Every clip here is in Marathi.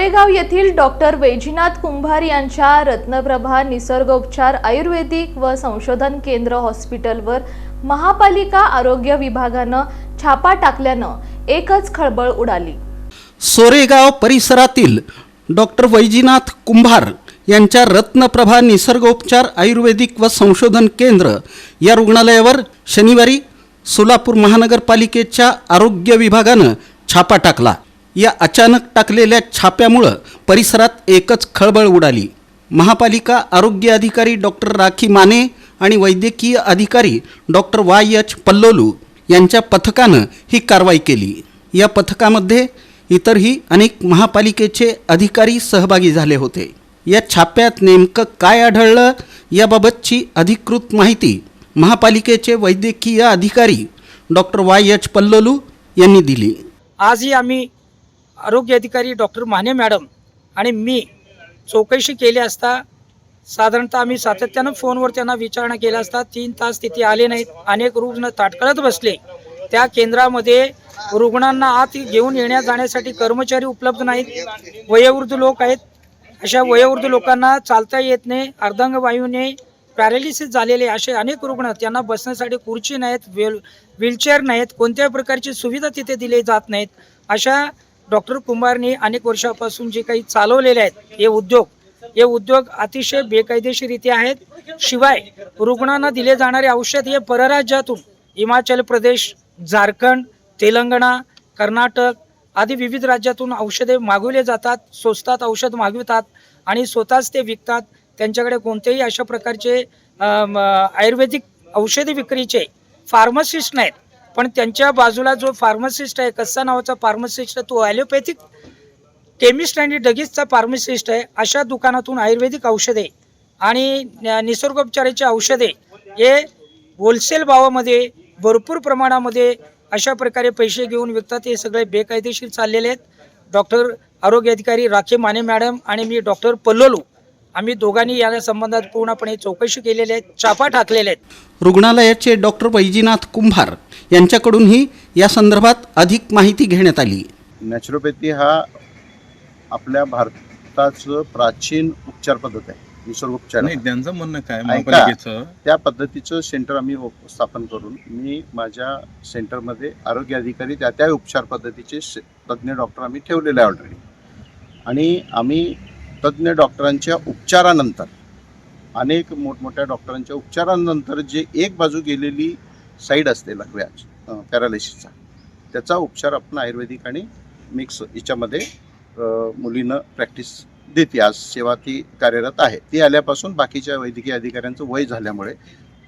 सोरेगाव येथील डॉक्टर वैजीनाथ कुंभार यांच्या रत्नप्रभा निसर्गोपचार आयुर्वेदिक व संशोधन केंद्र हॉस्पिटलवर महापालिका आरोग्य विभागानं छापा टाकल्यानं एकच खळबळ उडाली. सोरेगाव परिसरातील डॉक्टर वैजीनाथ कुंभार यांच्या रत्नप्रभा निसर्गोपचार आयुर्वेदिक व संशोधन केंद्र या रुग्णालयावर शनिवारी सोलापूर महानगरपालिकेच्या आरोग्य विभागानं छापा टाकला. या अचानक टाकलेल्या छाप्यामुळं परिसरात एकच खळबळ उडाली. महापालिका आरोग्य अधिकारी डॉक्टर राखी माने आणि वैद्यकीय अधिकारी डॉक्टर वाय. एच. पल्लोलू यांच्या पथकानं ही कारवाई केली. या पथकामध्ये इतरही अनेक महापालिकेचे अधिकारी सहभागी झाले होते. या छाप्यात नेमकं काय आढळलं याबाबतची अधिकृत माहिती महापालिकेचे वैद्यकीय अधिकारी डॉक्टर वाय. एच. पल्लोलू यांनी दिली. आजही आम्ही आरोग्य अधिकारी डॉक्टर माने मॅडम आणि मी चौकशी केली असता साधारणतः आम्ही सातत्यानं फोनवर त्यांना विचारणा केल्या असता तीन तास तिथे आले नाहीत. अनेक रुग्ण ताटकळत बसले. त्या केंद्रामध्ये रुग्णांना आत घेऊन येण्या जाण्यासाठी कर्मचारी उपलब्ध नाहीत. वयोवृद्ध लोक आहेत. अशा वयोवृद्ध लोकांना चालता येत नाही. अर्धांगवायूने पॅरालिसिस झालेले असे अनेक रुग्ण त्यांना बसण्यासाठी खुर्ची नाहीत व्हील व्हीलचेअर नाहीत कोणत्याही प्रकारची सुविधा तिथे दिली जात नाहीत. अशा डॉक्टर कुंभारनी अनेक वर्षापासून जे काही चालवलेले आहेत हे उद्योग हे उद्योग अतिशय बेकायदेशीरित्या आहेत. शिवाय रुग्णांना दिले जाणारे औषध हे परराज्यातून हिमाचल प्रदेश झारखंड तेलंगणा कर्नाटक आदी विविध राज्यातून औषधे मागवले जातात स्वस्तात औषध मागवितात आणि स्वतःच ते विकतात. त्यांच्याकडे कोणतेही अशा प्रकारचे आयुर्वेदिक औषधी विक्रीचे फार्मासिस्ट नाहीत. पण त्यांच्या बाजूला जो फार्मासिस्ट आहे कस्सा नावाचा फार्मासिस्ट आहे तो ॲलोपॅथिक केमिस्ट आणि डगीजचा फार्मासिस्ट आहे अशा दुकानातून आयुर्वेदिक औषधे आणि निसर्गोपचाराची औषधे हे होलसेल भावामध्ये भरपूर प्रमाणामध्ये अशा प्रकारे पैसे घेऊन विकतात. हे सगळे बेकायदेशीर चाललेले आहेत. डॉक्टर आरोग्य अधिकारी राखे माने मॅडम आणि मी डॉक्टर पल्लोलू आम्ही दोघांनी या संबंधात पूर्णपणे चौकशी केलेली आहे छापा टाकलेले आहेत. रुग्णालयाचे डॉक्टर वैजीनाथ कुंभार यांच्याकडूनही या संदर्भात अधिक माहिती घेण्यात आली. नॅचरोपॅथी हा आपल्या भारताचं प्राचीन उपचार पद्धत आहे निसर्गोपचार नाही त्यांचं म्हणणं काय? त्या पद्धतीचं सेंटर आम्ही स्थापन करून मी माझ्या सेंटरमध्ये आरोग्य अधिकारी त्या त्या उपचार पद्धतीचे तज्ज्ञ डॉक्टर आम्ही ठेवलेले आहे ऑलरेडी आणि आम्ही तज्ज्ञ डॉक्टरांच्या उपचारानंतर अनेक मोठमोठ्या डॉक्टरांच्या उपचारानंतर जे एक बाजू गेलेली साईड असते लघव्याच पॅरालिसिसचा त्याचा उपचार आपण आयुर्वेदिक आणि मिक्स याच्यामध्ये मुलीनं प्रॅक्टिस देते. आज सेवा ती कार्यरत आहे. ती आल्यापासून बाकीच्या वैद्यकीय अधिकाऱ्यांचं वय झाल्यामुळे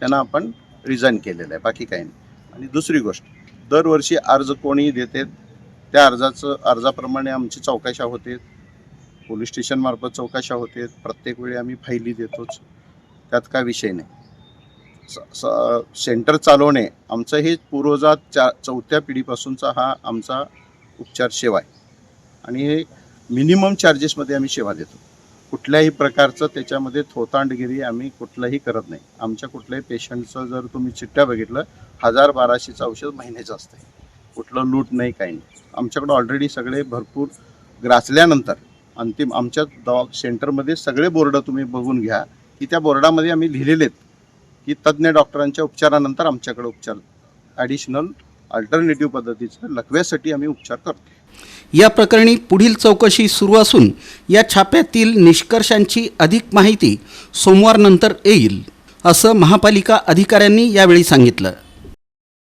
त्यांना आपण रिझाईन केलेलं आहे. बाकी काही नाही. आणि दुसरी गोष्ट दरवर्षी अर्ज कोणी देते त्या अर्जाचं अर्जाप्रमाणे आमची चौकशा होते. पोलीस स्टेशनमार्फत चौकशा होते. प्रत्येक वेळी आम्ही फायली देतोच. त्यात काय विषय नाही. स- सेंटर चालवणे आमचं हे पूर्वजात चा चौथ्या पिढीपासूनचा हा आमचा उपचार सेवा आहे. आणि हे मिनिमम चार्जेसमध्ये आम्ही सेवा देतो. कुठल्याही प्रकारचं त्याच्यामध्ये थोतांडगिरी आम्ही कुठलंही करत नाही. आमच्या कुठल्याही पेशंटचं जर तुम्ही चिठ्ठ्या बघितलं हजार बाराशेचं औषध महिन्याचं असतं कुठलं लूट नाही काही नाही. आमच्याकडं ऑलरेडी सगळे भरपूर ग्रासल्यानंतर अंतिम आमच्या दवा सेंटरमध्ये सगळे बोर्ड तुम्ही बघून घ्या की त्या बोर्डामध्ये आम्ही लिहिलेले आहेत की तज्ज्ञ डॉक्टरांच्या उपचारानंतर आमच्याकडे उपचार ॲडिशनल अल्टरनेटिव्ह पद्धतीचं लकव्यासाठी आम्ही उपचार करतो. या प्रकरणी पुढील चौकशी सुरू असून या छाप्यातील निष्कर्षांची अधिक माहिती सोमवारनंतर येईल असं महापालिका अधिकाऱ्यांनी यावेळी सांगितलं.